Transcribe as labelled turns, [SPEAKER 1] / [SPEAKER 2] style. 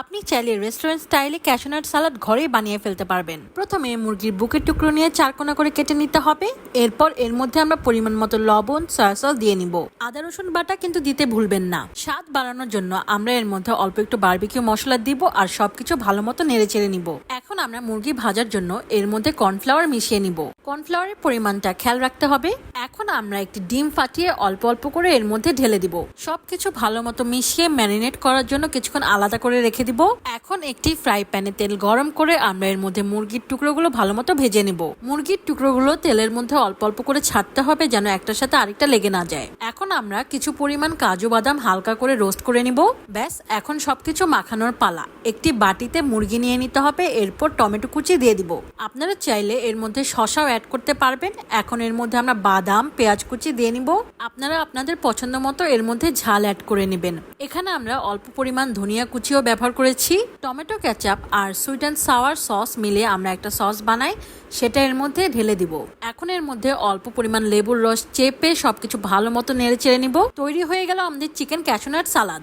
[SPEAKER 1] আপনি চাইলে রেস্টুরেন্ট স্টাইলে ক্যাশনাট সালাদ ঘরেই বানিয়ে ফেলতে পারবেন। প্রথমে মুরগির বুকের টুকরো নিয়ে চারকোনা করে কেটে নিতে হবে। এরপর এর মধ্যে আমরা পরিমাণ মতো লবণ সয়া সস দিয়ে নিব। আদা, রসুন বাটা কিন্তু দিতে ভুলবেন না। স্বাদ বাড়ানোর জন্য আমরা এর মধ্যে অল্প একটু বার্বিকিউ মশলা দিব আর সবকিছু ভালো মতো নেড়ে চেড়ে নিব। এখন আমরা মুরগি ভাজার জন্য এর মধ্যে কর্নফ্লাওয়ার মিশিয়ে নিব। কর্নফ্লাওয়ারের পরিমাণটা খেয়াল রাখতে হবে। এখন আমরা একটি ডিম ফাটিয়ে অল্প অল্প করে এর মধ্যে ঢেলে দিব। সবকিছু ভালো মতো মিশিয়ে ম্যারিনেট করার জন্য কিছুক্ষণ আলাদা করে রেখে দিব। এখন একটি ফ্রাই প্যানে তেল গরম করে আমরা এর মধ্যে মুরগির টুকরোগুলো ভালো মতো ভেজে নিব। মুরগির টুকরোগুলো তেলের মধ্যে অল্প অল্প করে ছাড়তে হবে যেন একটার সাথে আরেকটা লেগে না যায়। এখন আমরা কিছু পরিমাণ কাজু বাদাম হালকা করে রোস্ট করে নিব। ব্যাস, এখন সবকিছু মাখানোর পালা। একটি বাটিতে মুরগি নিয়ে নিতে হবে। এরপর টমেটো কুচি দিয়ে দিব। আপনারা চাইলে এর মধ্যে শশাও অ্যাড করতে পারবেন। এখন এর মধ্যে আমরা বাদাম, পেঁয়াজ কুচি দিয়ে নিব। আপনারা আপনাদের পছন্দ মতো এর মধ্যে ঝাল অ্যাড করে নেবেন। এখানে আমরা অল্প পরিমাণ ধনিয়া কুচিও ব্যবহার করেছি। টমেটো ক্যাচাপ আর সুইট অ্যান্ড সাওয়ার সস মিলিয়ে আমরা একটা সস বানাই, সেটা এর মধ্যে ঢেলে দিব। এখন এর মধ্যে অল্প পরিমাণ লেবুর রস চেপে সবকিছু ভালো মতো নেড়ে চেড়ে নিব। তৈরি হয়ে গেল আমাদের চিকেন ক্যাশনাট সালাদ